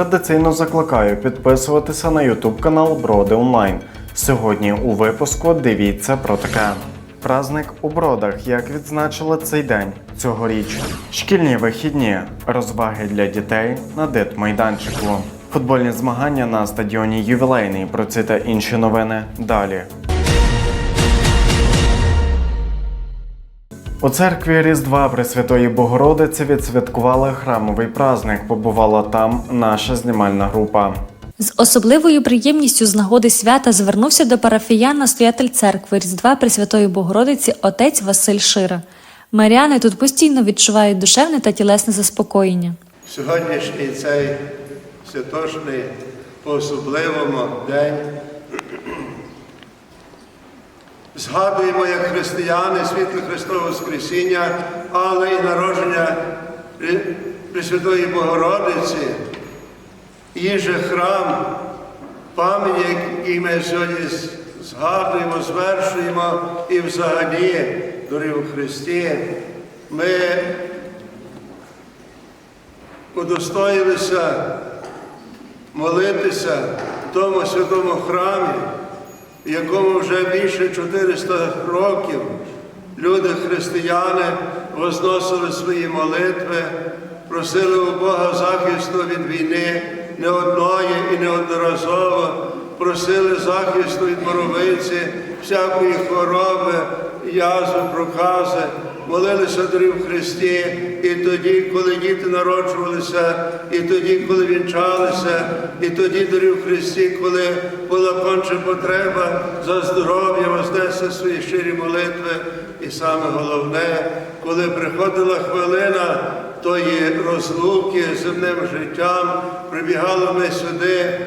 Традиційно закликаю підписуватися на YouTube канал Броди Онлайн. Сьогодні у випуску дивіться про таке. Праздник у бродах. Як відзначили цей день цьогоріч? Шкільні вихідні, розваги для дітей на дитмайданчику. Футбольні змагання на стадіоні Ювілейний. Про ці та інші новини далі. У церкві Різдва Пресвятої Богородиці відсвяткували храмовий праздник. Побувала там наша знімальна група. З особливою приємністю з нагоди свята звернувся до парафіян настоятель церкви Різдва Пресвятої Богородиці отець Василь Шира. Маріани тут постійно відчувають душевне та тілесне заспокоєння. Сьогоднішній цей святошний по-особливому день згадуємо як християни світло Христового Воскресіння, але і народження Пресвятої Богородиці, її же храм, пам'ять, який ми сьогодні згадуємо, звершуємо і взагалі, дорогі у Христі, ми удостоїлися молитися в тому святому храмі, в якому вже більше 400 років люди, християни, возносили свої молитви, просили у Бога захисту від війни не одної і неодноразово, просили захисту від боровиці, всякої хвороби, язви, прокази, молилися в Христі, і тоді, коли діти народжувалися, і тоді, коли вінчалися, і тоді дорів в Христі, коли була конче потреба за здоров'я, вознесли свої щирі молитви. І саме головне, коли приходила хвилина тої розлуки з земним життям, прибігали ми сюди,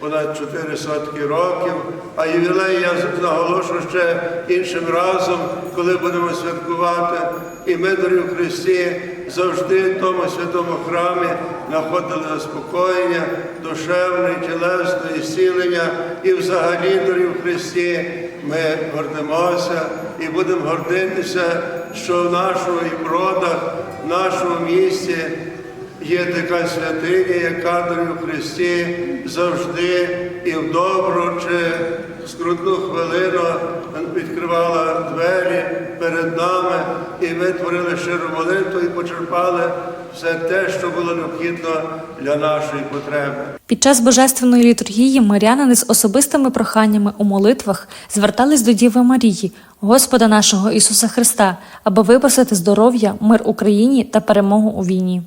понад чотири сотки років, а ювілей я наголошу ще іншим разом, коли будемо святкувати. І ми, дорогі в Христі, завжди в тому святому храмі знаходили заспокоєння, душевне, тілесне зцілення. І взагалі, дорогі в Христі, ми гордимося і будемо гордитися, що в нашому і бродах, в нашому місті Є така святиня, яка в Христі завжди і в добру чи скрутну хвилину відкривала двері перед нами, і ми творили щиру молитву і почерпали все те, що було необхідно для нашої потреби. Під час божественної літургії маріанини з особистими проханнями у молитвах звертались до Діви Марії, Господа нашого Ісуса Христа, аби випросити здоров'я, мир Україні та перемогу у війні.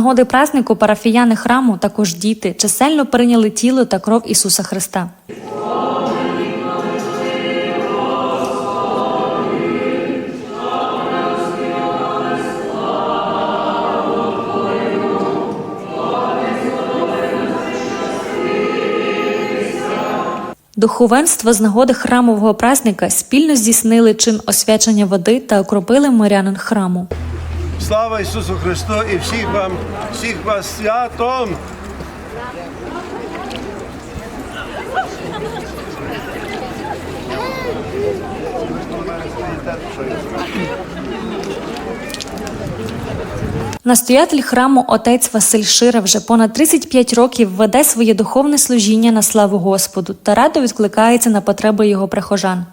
Нагоди празднику парафіяни храму, також діти, чисельно прийняли тіло та кров Ісуса Христа. Духовенство з нагоди храмового праздника спільно здійснили чин освячення води та окропили мирянин храму. Слава Ісусу Христу і всіх вам, всіх вас святом! Настоятель храму отець Василь Шира вже понад 35 років веде своє духовне служіння на славу Господу та радо відкликається на потреби його прихожан.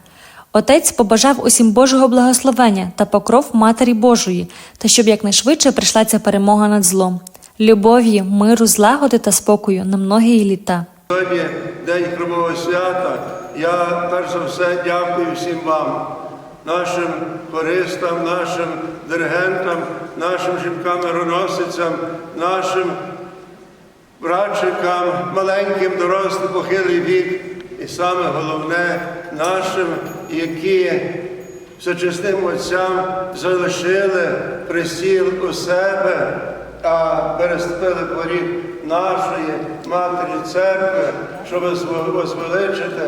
Отець побажав усім Божого благословення та покров Матері Божої, та щоб якнайшвидше прийшла ця перемога над злом, любові, миру, злагоди та спокою на многії літа. Сьогодні День Храмового свята. Я перш за все дякую всім вам, нашим хористам, нашим диригентам, нашим жінкам-мироносицям, нашим братчикам, маленьким, дорослим, похилий вік, і саме головне нашим, які всечесним отцям залишили присіл у себе, а переступили поріг нашої матері церкви, щоб возвеличити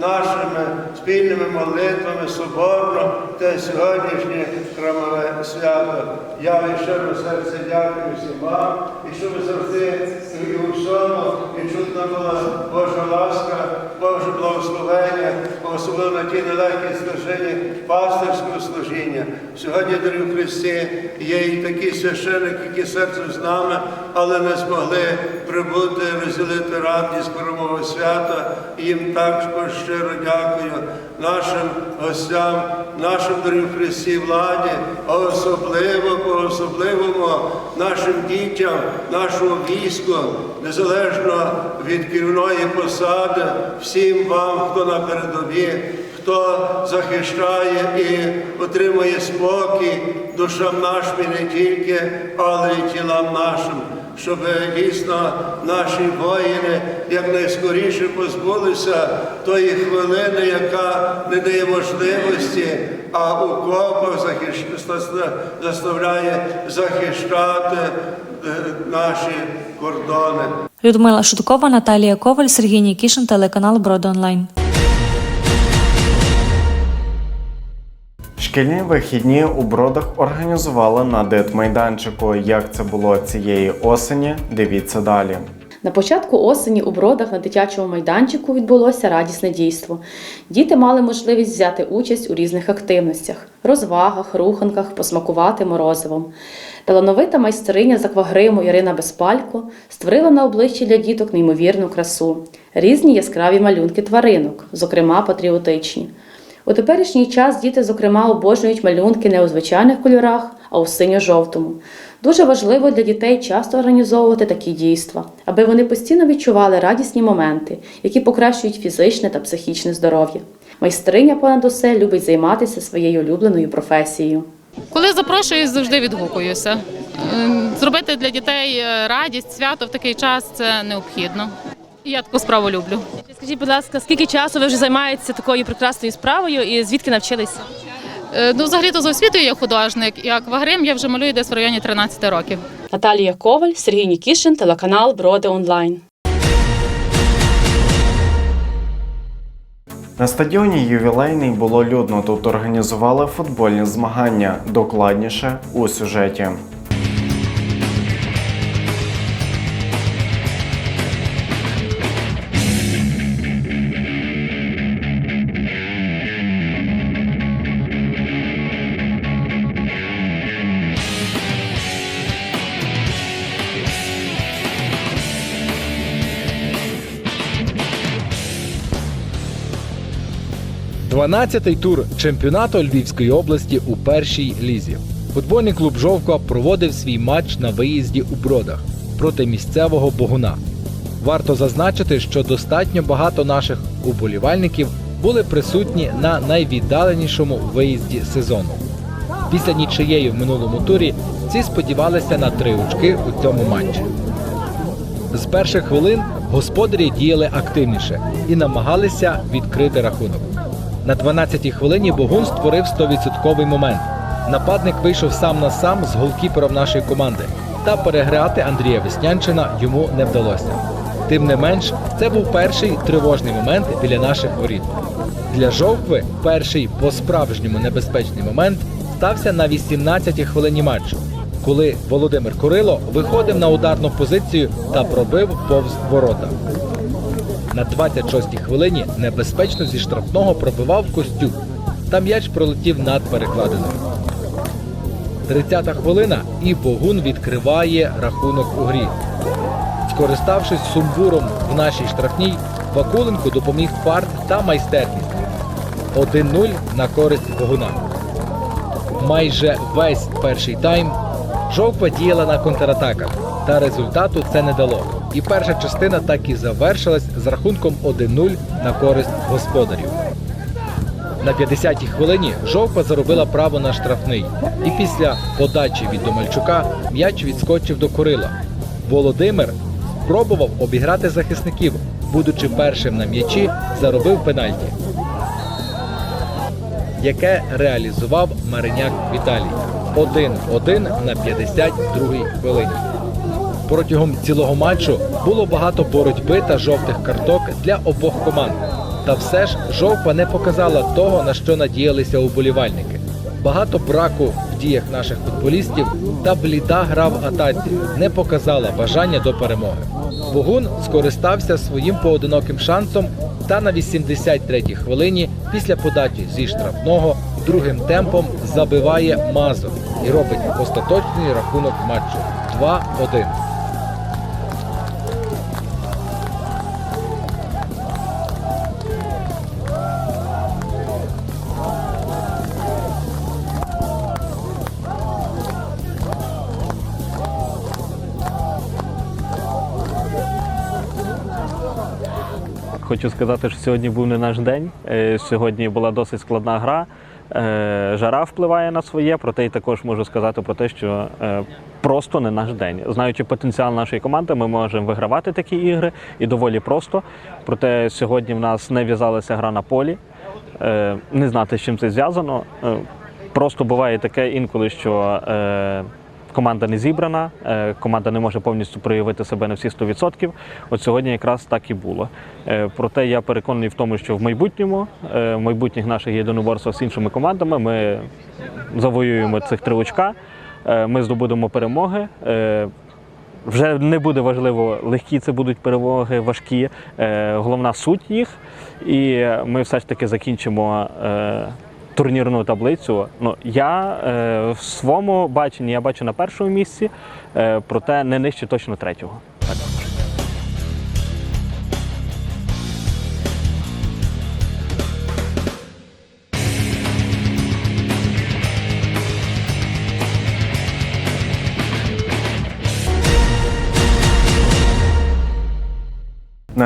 нашими спільними молитвами соборно те сьогоднішнє храмове свято. Я від щиро серця дякую всім вам, і щоб завжди і у всьому відчутна була Божа ласка, Боже благословення, особливо на ті нелегкі служінні пастирського служіння. Сьогодні, дорогі Христі, є і такі священники, які серцем з нами, але не змогли прибути, розділити радість храмового свята. І їм також щиро дякую нашим гостям, нашим дорогі в Христі владі, а особливо по особливому нашим дітям, нашому війську, незалежно від керівної посади, всім вам, хто на передові, хто захищає і отримує спокій душам нашим і не тільки, але й тілам нашим. Щоб дійсно наші воїни якнайскоріше позбулися тої хвилини, яка не дає можливості, а у копах захищ- заставляє захищати е, наші кордони. Людмила Шуткова, Наталія Коваль, Сергій Нікішин, телеканал Броди Шкільні вихідні у бродах організували на дитмайданчику. Як це було цієї осені? Дивіться далі. На початку осені у бродах на дитячому майданчику відбулося радісне дійство. Діти мали можливість взяти участь у різних активностях, розвагах, руханках, посмакувати морозивом. Талановита майстриня з аквагриму Ярина Безпалько створила на обличчі для діток неймовірну красу, різні яскраві малюнки тваринок, зокрема патріотичні. У теперішній час діти, зокрема, обожнюють малюнки не у звичайних кольорах, а у синьо-жовтому. Дуже важливо для дітей часто організовувати такі дійства, аби вони постійно відчували радісні моменти, які покращують фізичне та психічне здоров'я. Майстриня понад усе любить займатися своєю улюбленою професією. Коли запрошую, завжди відгукуюся. Ем, Зробити для дітей е, радість, свято в такий час це необхідно. Я таку справу люблю. Скажіть, будь ласка, скільки часу ви вже займаєтеся такою прекрасною справою і звідки навчилися? Е, Ну, взагалі-то за освітою я художник, і аквагрим я вже малюю десь в районі 13 років. Наталія Коваль, Сергій Нікішин, телеканал Броди Онлайн. На стадіоні ювілейний було людно. Тут організували футбольні змагання. Докладніше у сюжеті. Дванадцятий тур чемпіонату Львівської області у першій лізі. Футбольний клуб Жовко проводив свій матч на виїзді у Бродах проти місцевого Богуна. Варто зазначити, що достатньо багато наших уболівальників були присутні на найвіддаленішому виїзді сезону. Після нічиєї в минулому турі ці сподівалися на три очки у цьому матчі. З перших хвилин господарі діяли активніше і намагалися відкрити рахунок. На 12-й хвилині Богун створив 100% момент. Нападник вийшов сам на сам з голкіпером нашої команди, та переграти Андрія Веснянчина йому не вдалося. Тим не менш, це був перший тривожний момент біля наших воріт. Для жовкви перший по-справжньому небезпечний момент стався на 18-й хвилині матчу, коли Володимир Курило виходив на ударну позицію та пробив повз ворота. На 26-й хвилині небезпечно зі штрафного пробивав Костюк. Та м'яч пролетів над перекладиною. 30-та хвилина і Богун відкриває рахунок у грі. Скориставшись сумбуром в нашій штрафній, Вакуленко допоміг фарт та майстерність. 1-0 на користь Богуна. Майже весь перший тайм Жовква діяла на контратаках, та результату це не дало. І перша частина так і завершилась з рахунком 1-0 на користь господарів. На 50-й хвилині жовпа заробила право на штрафний. І після подачі від Домальчука м'яч відскочив до Курила. Володимир спробував обіграти захисників, будучи першим на м'ячі, заробив пенальті, яке реалізував Мариняк Віталій. 1-1 на 52-й хвилині. Протягом цілого матчу було багато боротьби та жовтих карток для обох команд. Та все ж жовпа не показала того, на що надіялися уболівальники. Багато браку в діях наших футболістів та бліда гра в атаці не показала бажання до перемоги. Богун скористався своїм поодиноким шансом та на 83-й хвилині після подачі зі штрафного другим темпом забиває Мазур і робить остаточний рахунок матчу 2-1. Хочу сказати, що сьогодні був не наш день. Е, Сьогодні була досить складна гра. Е, Жара впливає на своє, проте й також можу сказати про те, що е, просто не наш день. Знаючи потенціал нашої команди, ми можемо вигравати такі ігри і доволі просто. Проте сьогодні в нас не в'язалася гра на полі. Не знати, з чим це зв'язано. Просто буває таке інколи, що команда не зібрана, е, команда не може повністю проявити себе на всі 100%. От сьогодні якраз так і було. Е, Проте я переконаний в тому, що в майбутньому, е, в майбутніх наших єдиноборствах з іншими командами ми завоюємо цих три очка, ми здобудемо перемоги. Вже не буде важливо, легкі це будуть перемоги, важкі. Головна суть їх. І ми все ж таки закінчимо турнірну таблицю. Ну, я е, в своєму баченні я бачу на першому місці, е, проте не нижче точно третього. Так.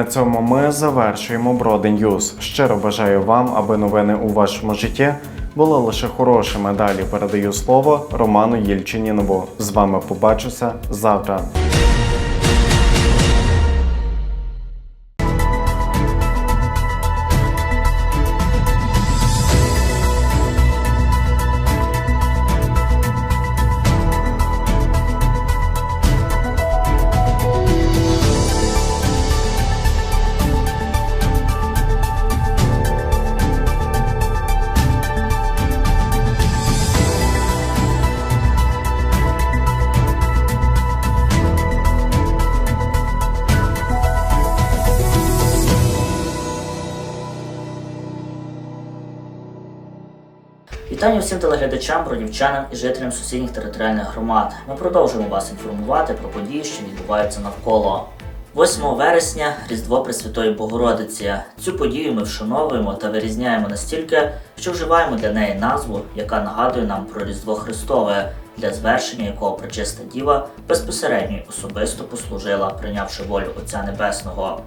На цьому ми завершуємо Броди Ньюз. Щиро бажаю вам, аби новини у вашому житті були лише хорошими. Далі передаю слово Роману Єльчинінову. З вами побачуся завтра. Вітання всім телеглядачам, бродівчанам і жителям сусідніх територіальних громад. Ми продовжуємо вас інформувати про події, що відбуваються навколо. 8 вересня Різдво Пресвятої Богородиці. Цю подію ми вшановуємо та вирізняємо настільки, що вживаємо для неї назву, яка нагадує нам про Різдво Христове, для звершення якого Пречиста Діва безпосередньо особисто послужила, прийнявши волю Отця Небесного.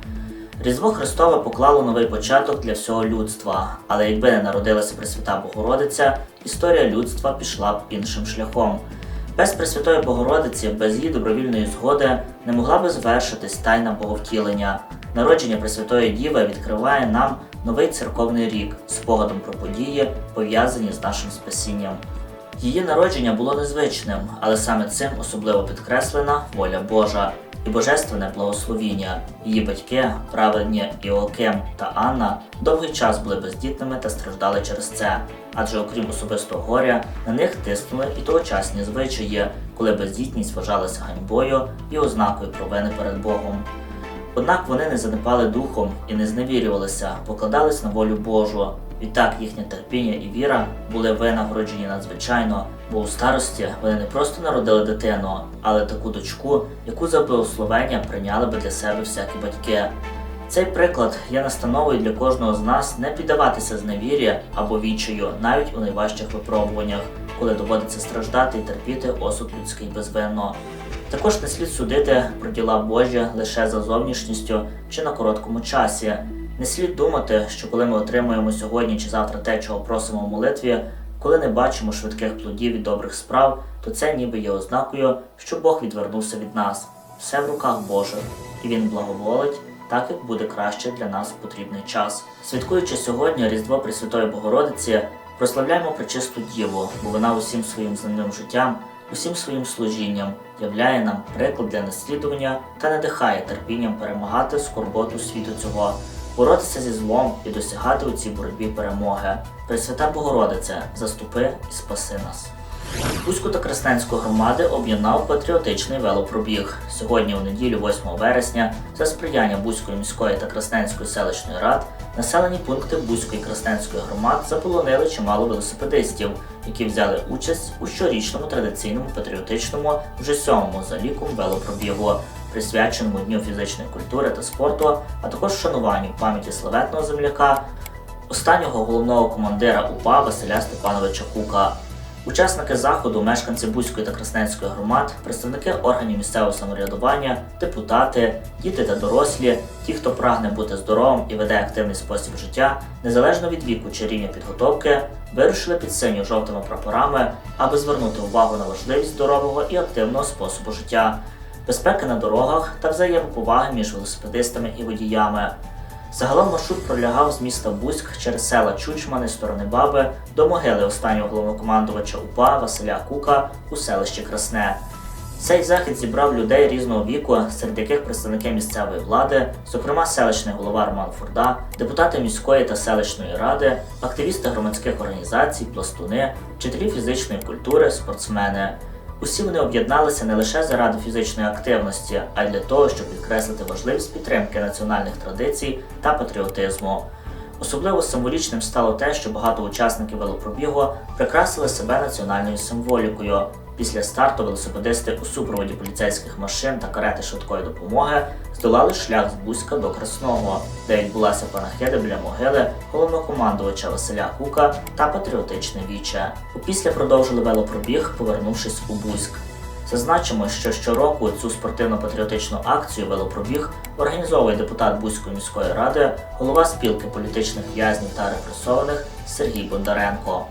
Різдво Христове поклало новий початок для всього людства, але якби не народилася Пресвята Богородиця, історія людства пішла б іншим шляхом. Без Пресвятої Богородиці, без її добровільної згоди не могла би звершитись тайна Боговтілення. Народження Пресвятої Діви відкриває нам новий церковний рік спогадом про події, пов'язані з нашим спасінням. Її народження було незвичним, але саме цим особливо підкреслена воля Божа і божественне благословіння. Її батьки, праведні Іоаким та Анна, довгий час були бездітними та страждали через це. Адже окрім особистого горя, на них тиснули і тогочасні звичаї, коли бездітність вважалася ганьбою і ознакою провини перед Богом. Однак вони не занепали духом і не зневірювалися, покладались на волю Божу. Відтак їхнє терпіння і віра були винагороджені надзвичайно, бо у старості вони не просто народили дитину, але таку дочку, яку за благословення прийняли би для себе всякі батьки. Цей приклад є настановою для кожного з нас не піддаватися зневір'я або відчаю навіть у найважчих випробуваннях, коли доводиться страждати і терпіти осуд людський безвинно. Також не слід судити про діла Божі лише за зовнішністю чи на короткому часі. Не слід думати, що коли ми отримуємо сьогодні чи завтра те, чого просимо в молитві, коли не бачимо швидких плодів від добрих справ, то це ніби є ознакою, що Бог відвернувся від нас. Все в руках Божих, і Він благоволить, так як буде краще для нас в потрібний час. Святкуючи сьогодні Різдво Пресвятої Богородиці, прославляємо пречисту Діву, бо вона усім своїм земним життям, усім своїм служінням являє нам приклад для наслідування та надихає терпінням перемагати скорботу світу цього, боротися зі злом і досягати у цій боротьбі перемоги. Пресвята Богородице, заступи і спаси нас. Бузьку та Красненську громади об'єднав патріотичний велопробіг. Сьогодні, у неділю, 8 вересня, за сприяння Бузької міської та Красненської селищної рад, населені пункти Бузької і Красненської громад заполонили чимало велосипедистів, які взяли участь у щорічному традиційному патріотичному вже сьомому за велопробігу, присвяченому Дню фізичної культури та спорту, а також вшануванню пам'яті славетного земляка, останнього головного командира УПА Василя Степановича Кука. Учасники заходу, мешканці Бузької та Красненської громад, представники органів місцевого самоврядування, депутати, діти та дорослі, ті, хто прагне бути здоровим і веде активний спосіб життя, незалежно від віку чи рівня підготовки, вирушили під синьо-жовтими прапорами, аби звернути увагу на важливість здорового і активного способу життя, безпеки на дорогах та взаємоповаги між велосипедистами і водіями. Загалом маршрут пролягав з міста Бузьк через села Чучмани, сторони Баби до могили останнього головнокомандувача УПА Василя Кука у селищі Красне. Цей захід зібрав людей різного віку, серед яких представники місцевої влади, зокрема селищний голова Роман Фурда, депутати міської та селищної ради, активісти громадських організацій, пластуни, вчителі фізичної культури, спортсмени. Усі вони об'єдналися не лише заради фізичної активності, а й для того, щоб підкреслити важливість підтримки національних традицій та патріотизму. Особливо символічним стало те, що багато учасників велопробігу прикрасили себе національною символікою. Після старту велосипедисти у супроводі поліцейських машин та карети швидкої допомоги здолали шлях з Бузька до Красного, де відбулася панахида біля могили головнокомандувача Василя Кука та патріотичне віче. Опісля продовжили велопробіг, повернувшись у Бузьк. Зазначимо, що щороку цю спортивно-патріотичну акцію велопробіг організовує депутат Бузької міської ради, голова спілки політичних в'язнів та репресованих Сергій Бондаренко.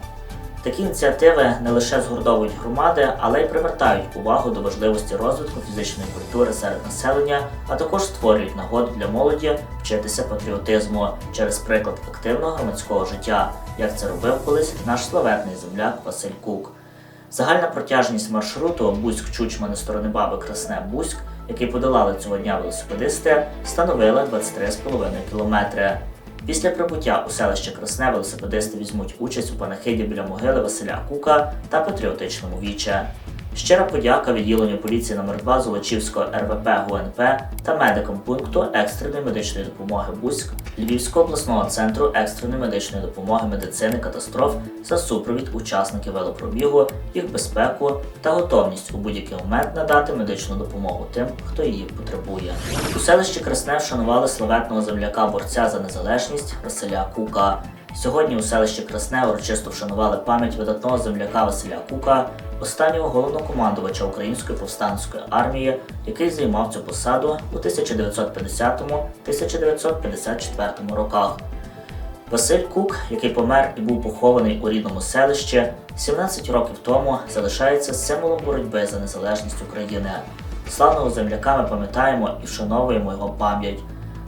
Такі ініціативи не лише згуртовують громади, але й привертають увагу до важливості розвитку фізичної культури серед населення, а також створюють нагоду для молоді вчитися патріотизму через приклад активного громадського життя, як це робив колись наш славетний земляк Василь Кук. Загальна протяжність маршруту Бузьк-Чучмани сторони Баби Красне Бузьк, який подолали цього дня велосипедисти, становила 23,5 кілометри. Після прибуття у селище Красне велосипедисти візьмуть участь у панахиді біля могили Василя Кука та патріотичному віче. Щира подяка відділенню поліції номер 2 Золочівського РВП ГУНП та медикам пункту екстреної медичної допомоги Бузьк Львівського обласного центру екстреної медичної допомоги медицини катастроф за супровід учасників велопробігу, їх безпеку та готовність у будь-який момент надати медичну допомогу тим, хто її потребує. У селищі Красне вшанували славетного земляка борця за незалежність Василя Кука. Сьогодні у селищі Красне урочисто вшанували пам'ять видатного земляка Василя Кука, останнього головнокомандувача Української повстанської армії, який займав цю посаду у 1950-1954 роках. Василь Кук, який помер і був похований у рідному селищі, 17 років тому залишається символом боротьби за незалежність України. Славного земляка ми пам'ятаємо і вшановуємо його пам'ять.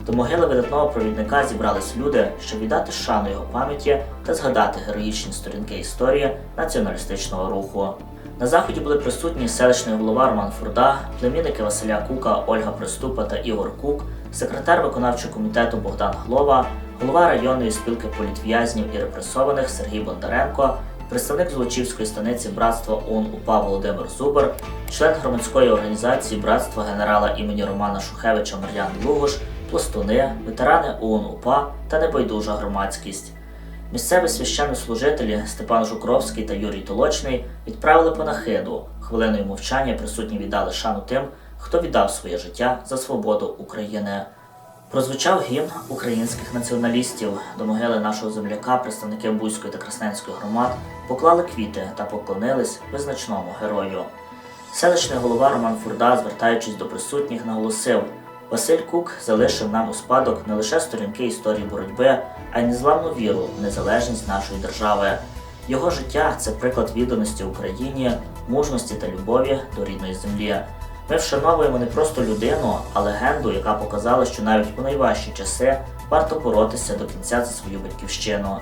До могили видатного провідника зібрались люди, щоб віддати шану його пам'яті та згадати героїчні сторінки історії націоналістичного руху. На заході були присутні селищний голова Роман Фурда, племінники Василя Кука, Ольга Приступа та Ігор Кук, секретар виконавчого комітету Богдан Глова, голова районної спілки політв'язнів і репресованих Сергій Бондаренко, представник Золочівської станиці братства ОУН УПА Володимир Зубер, член громадської організації братства генерала імені Романа Шухевича Мар'ян Лугош, пластуни, ветерани ОУН УПА та небайдужа громадськість. Місцеві священнослужителі Степан Жукровський та Юрій Толочний відправили панахиду. Хвилиною мовчання присутні віддали шану тим, хто віддав своє життя за свободу України. Прозвучав гімн українських націоналістів до могили нашого земляка, представники Бузької та Красненської громад, поклали квіти та поклонились визначному герою. Селищний голова Роман Фурда, звертаючись до присутніх, наголосив: Василь Кук залишив нам у спадок не лише сторінки історії боротьби, а й незламну віру в незалежність нашої держави. Його життя це приклад відданості Україні, мужності та любові до рідної землі. Ми вшановуємо не просто людину, а легенду, яка показала, що навіть у найважчі часи варто боротися до кінця за свою батьківщину.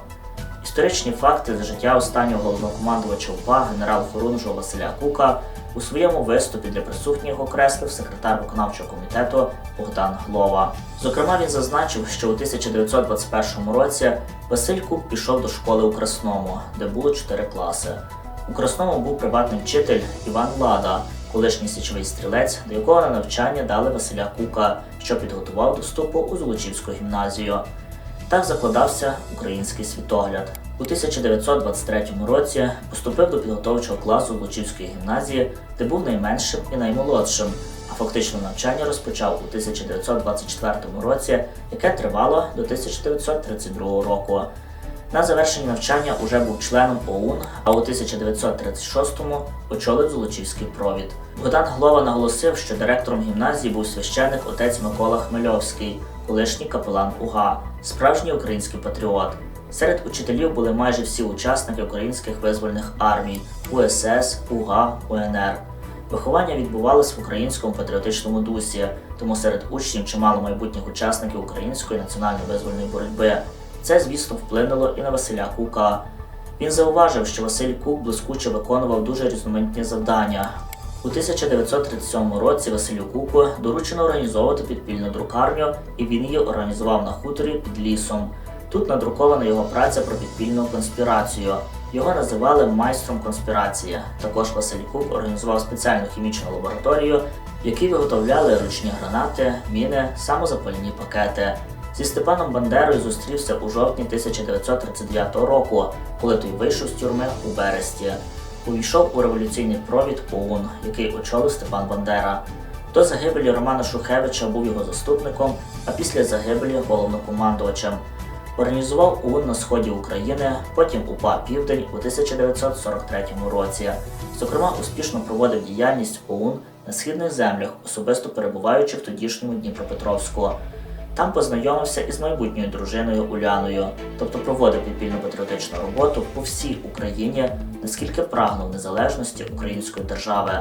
Історичні факти з життя останнього головнокомандувача УПА генерал-хорунжого Василя Кука у своєму виступі для присутніх окреслив секретар виконавчого комітету Богдан Глова. Зокрема, він зазначив, що у 1921 році Василь Кук пішов до школи у Красному, де було чотири класи. У Красному був приватний вчитель Іван Лада, колишній січовий стрілець, до якого на навчання дали Василя Кука, що підготував до вступу у Золочівську гімназію. Так закладався український світогляд. У 1923 році поступив до підготовчого класу Лучівської гімназії, де був найменшим і наймолодшим, а фактично навчання розпочав у 1924 році, яке тривало до 1932 року. На завершенні навчання уже був членом ОУН, а у 1936-му очолив Золочівський провід. Богдан Глова наголосив, що директором гімназії був священник отець Микола Хмельовський, колишній капелан УГА, справжній український патріот. Серед учителів були майже всі учасники українських визвольних армій УСС, УГА, УНР. Виховання відбувалось в українському патріотичному дусі, тому серед учнів чимало майбутніх учасників української національної визвольної боротьби. Це, звісно, вплинуло і на Василя Кука. Він зауважив, що Василь Кук блискуче виконував дуже різноманітні завдання. У 1937 році Василю Куку доручено організовувати підпільну друкарню, і він її організував на хуторі під лісом. Тут надрукована його праця про підпільну конспірацію. Його називали майстром конспірації. Також Василь Кук організував спеціальну хімічну лабораторію, в якій виготовляли ручні гранати, міни, самозапальні пакети. Зі Степаном Бандерою зустрівся у жовтні 1939 року, коли той вийшов з тюрми у Бересті. Увійшов у революційний провід ОУН, який очолив Степан Бандера. До загибелі Романа Шухевича був його заступником, а після загибелі головнокомандувачем. Організував ОУН на сході України, потім УПА Південь у 1943 році. Зокрема, успішно проводив діяльність ОУН на східних землях, особисто перебуваючи в тодішньому Дніпропетровську. Там познайомився із майбутньою дружиною Уляною, тобто проводив підпільну патріотичну роботу по всій Україні, наскільки прагнув незалежності української держави.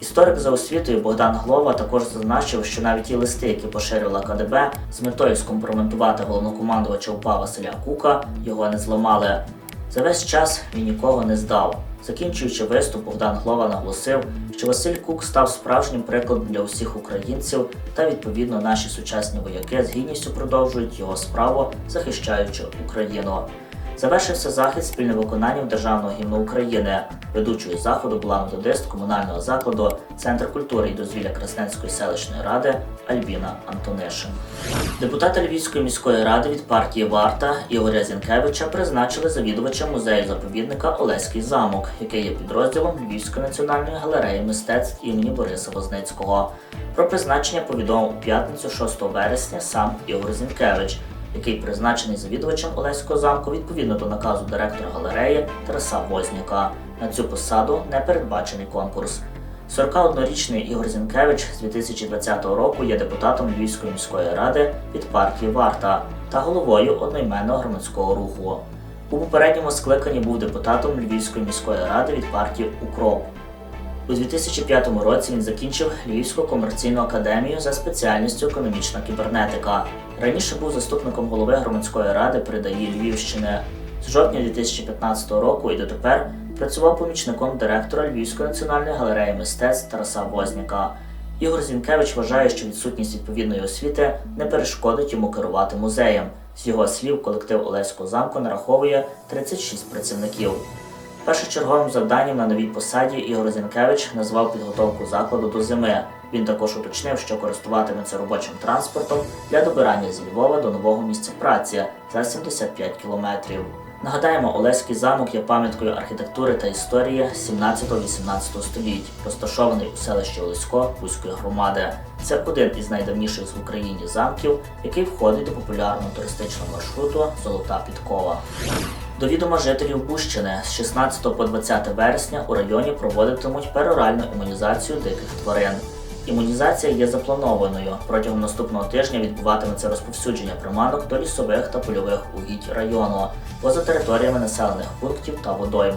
Історик за освітою Богдан Глова також зазначив, що навіть ті листи, які поширювала КДБ з метою скомпрометувати головнокомандувача УПА Василя Кука, його не зламали. За весь час він нікого не здав. Закінчуючи виступ, Богдан Глова наголосив, що Василь Кук став справжнім прикладом для усіх українців, та відповідно наші сучасні вояки з гідністю продовжують його справу, захищаючи Україну. Завершився захід спільним виконанням державного гімну України. Ведучою заходу була методист комунального закладу Центр культури і дозвілля Красненської селищної ради Альбіна Антонишин. Депутата Львівської міської ради від партії Варта Ігоря Зінкевича призначили завідувачем музею заповідника Олеський замок, який є підрозділом Львівської національної галереї мистецтв імені Бориса Возницького. Про призначення повідомив у п'ятницю 6 вересня сам Ігор Зінкевич, який призначений завідувачем Олеського замку відповідно до наказу директора галереї Тараса Возняка. На цю посаду не передбачений конкурс. 41-річний Ігор Зінкевич з 2020 року є депутатом Львівської міської ради від партії Варта та головою одноіменного громадського руху. У попередньому скликанні був депутатом Львівської міської ради від партії Укроп. У 2005 році він закінчив Львівську комерційну академію за спеціальністю економічна кібернетика. Раніше був заступником голови громадської ради при ДАІ Львівщини. З жовтня 2015 року і дотепер працював помічником директора Львівської національної галереї мистецтв Тараса Возняка. Ігор Зінкевич вважає, що відсутність відповідної освіти не перешкодить йому керувати музеєм. З його слів, колектив Олеського замку нараховує 36 працівників. Першочерговим завданням на новій посаді Ігор Зінкевич назвав підготовку закладу до зими. Він також уточнив, що користуватиметься робочим транспортом для добирання зі Львова до нового місця праці за 75 кілометрів. Нагадаємо, Олеський замок є пам'яткою архітектури та історії 17-18 століть, розташований у селищі Олесько Бузької громади. Це один із найдавніших в Україні замків, який входить до популярного туристичного маршруту Золота Підкова. До відома жителів Бущини з 16 по 20 вересня у районі проводитимуть пероральну імунізацію диких тварин. Імунізація є запланованою. Протягом наступного тижня відбуватиметься розповсюдження приманок до лісових та польових угідь району, поза територіями населених пунктів та водойм.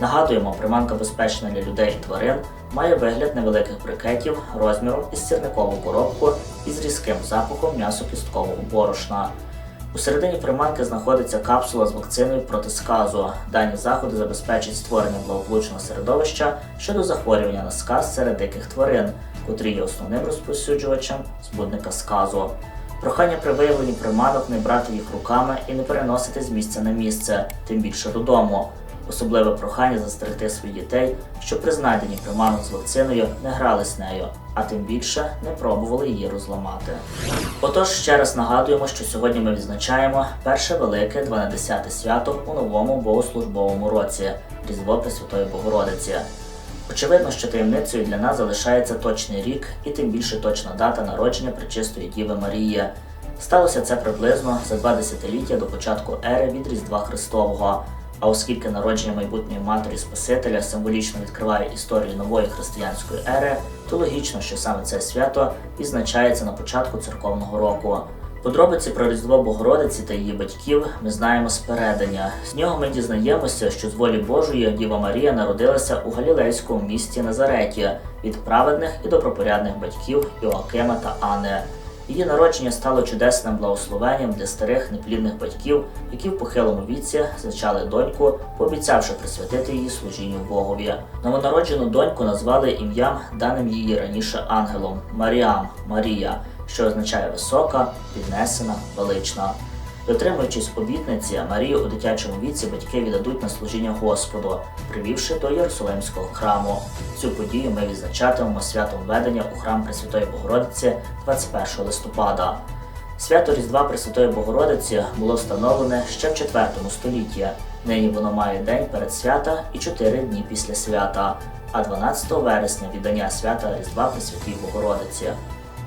Нагадуємо, приманка безпечна для людей і тварин, має вигляд невеликих брикетів розміром із сірникову коробку із різким запахом м'ясо-кісткового борошна. У середині приманки знаходиться капсула з вакциною проти сказу. Дані заходи забезпечать створення благополучного середовища щодо захворювання на сказ серед диких тварин, котрі є основним розповсюджувачем збудника сказу. Прохання при виявленні приманок не брати їх руками і не переносити з місця на місце, тим більше додому. Особливе прохання застерегти своїх дітей, щоб при знайденні приманок з вакциною не грались нею, а тим більше не пробували її розламати. Отож, ще раз нагадуємо, що сьогодні ми відзначаємо перше велике 12 свято у новому богослужбовому році Різдво Пресвятої Богородиці. Очевидно, що таємницею для нас залишається точний рік і тим більше точна дата народження Пречистої Діви Марії. Сталося це приблизно за два десятиліття до початку ери від Різдва Христового. А оскільки народження майбутньої матері Спасителя символічно відкриває історію нової християнської ери, то логічно, що саме це свято відзначається на початку церковного року. Подробиці про Різдво Богородиці та її батьків ми знаємо з передання. З нього ми дізнаємося, що з волі Божої Діва Марія народилася у галілейському місті Назареті від праведних і добропорядних батьків Іоакима та Анни. Її народження стало чудесним благословенням для старих неплідних батьків, які в похилому віці зачали доньку, пообіцявши присвятити її служінню Богові. Новонароджену доньку назвали ім'ям, даним її раніше ангелом Маріам Марія, що означає висока, піднесена, велична. Дотримуючись обітниці, Марію у дитячому віці батьки віддадуть на служіння Господу, привівши до Єрусалимського храму. Цю подію ми відзначатимемо святом введення у храм Пресвятої Богородиці 21 листопада. Свято Різдва Пресвятої Богородиці було встановлене ще в IV столітті. Нині воно має день перед свята і 4 дні після свята, а 12 вересня віддання свята Різдва Пресвятій Богородиці.